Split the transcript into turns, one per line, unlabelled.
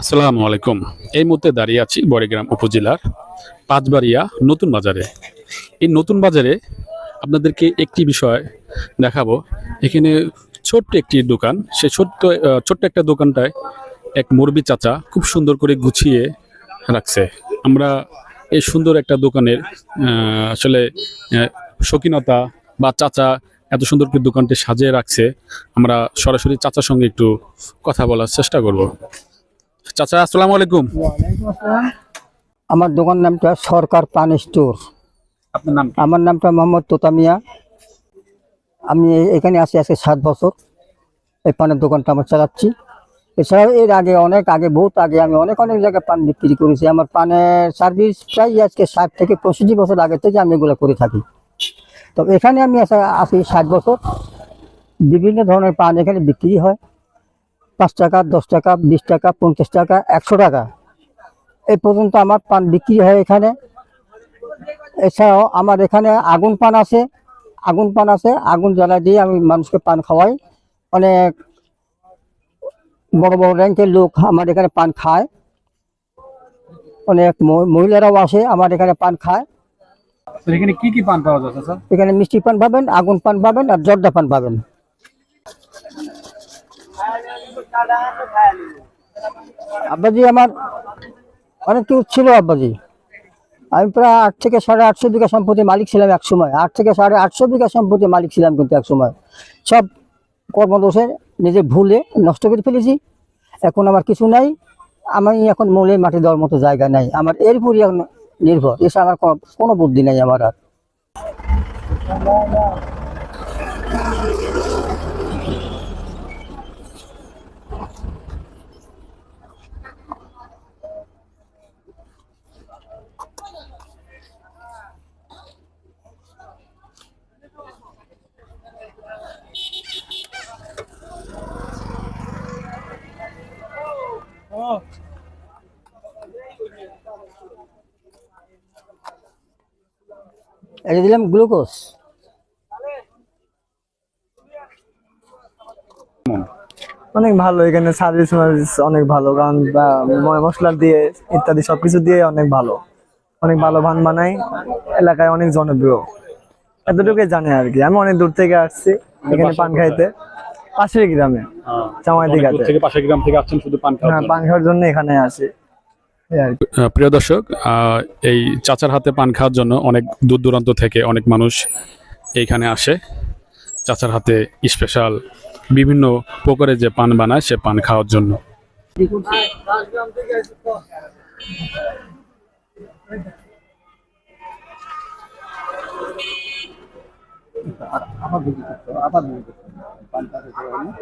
আসসালামু আলাইকুম। এই মুহূর্তে দাঁড়িয়ে আছি বড়িগ্রাম উপজেলার পাঁচবাড়িয়া নতুন বাজারে। এই নতুন বাজারে আপনাদেরকে একটি বিষয় দেখাবো। এখানে ছোট্ট একটি দোকান। সে ছোট্ট ছোট্ট একটা দোকানটায় এক মুরবি চাচা খুব সুন্দর করে গুছিয়ে রাখছে। আমরা এই সুন্দর একটা দোকানের আসলে শৌখিনতা বা চাচা এত সুন্দর করে দোকানটি সাজিয়ে রাখছে। আমরা সরাসরি চাচার সঙ্গে একটু কথা বলার চেষ্টা করব। চাচা আসসালামু আলাইকুম।
আমার দোকান নামটা সরকার পান স্টোর।
আপনার নাম
আমার নামটা মোহাম্মদ তোতামিয়া আমি এখানে আসি আজকে সাত বছর। এই পানের দোকানটা আমার চালাচ্ছি। এছাড়াও এর আগে অনেক আগে বহুত আগে আমি অনেক অনেক জায়গায় পান বিক্রি করেছি। আমার পানের সার্ভিস প্রায় আজকে ষাট থেকে পঁয়ষট্টি বছর আগে থেকে আমি এগুলো করে থাকি। তো এখানে আমি আসা- আছি ষাট বছর। বিভিন্ন ধরনের পান এখানে বিক্রি হয়। পাঁচ টাকা দশ টাকা বিশ টাকা পঞ্চাশ টাকা একশো টাকা। এই পর্যন্ত আমার পান বিক্রি হয় এখানে। এছাড়াও আমার এখানে আগুন পান আছে আগুন পান আছে আগুন জ্বালা দিয়ে আমি মানুষকে পান খাওয়াই। অনেক বড় বড় র্যাঙ্কের লোক আমার এখানে পান খায়। অনেক মহি- মহিলারাও আসে আমার এখানে পান খায়।
এখানে কি কি পান পাওয়া যায় চাচা
এখানে মিষ্টি পান পাবেন আগুন পান পাবেন আর জর্দা পান পাবেন। আব্বাজি, আমার অনেক কিছু ছিল আব্বাজি। আমি প্রায় আট থেকে সাড়ে আটশো বিঘা সম্পত্তি মালিক ছিলাম এক সময়। আট থেকে সাড়ে আটশো বিঘা সম্পত্তি মালিক ছিলাম কিন্তু এক সময়। সব কর্মদোষে নিজে ভুলে নষ্ট করে ফেলেছি। এখন আমার কিছু নাই। আমি এখন মূলে মাটি দেওয়ার মতো জায়গা নাই। আমার এর উপরই এখন নির্ভর। এসে আমার কোনো- কোনো বুদ্ধি নাই আমার আর। এটা দিলাম গ্লুকোজ।
অনেক ভালো এখানে সার্ভিস মার্ভিস অনেক ভালো কারণ মশলা দিয়ে ইত্যাদি সবকিছু দিয়ে অনেক ভালো। অনেক ভালো ভান বানাই এলাকায় অনেক জনপ্রিয়। এতটুকুই জানে আর কি আমি অনেক দূর থেকে আসছি এখানে পান খাইতে। পাশের গ্রামে
হ্যাঁ।
চামাইদি
থেকে পাশের গ্রাম থেকে আসছেন শুধু পান খাওয়ার
হ্যাঁ, পান খাওয়ার জন্য এখানে আসে।
প্রিয় দর্শক এই চাচার হাতে পান খাওয়ার জন্য অনেক দূর দূরান্ত থেকে অনেক মানুষ এইখানে আসে। চাচার হাতে স্পেশাল বিভিন্ন প্রকারে যে পান বানায় সে পান খাওয়ার জন্য। আবার আবার pantalón ¿no?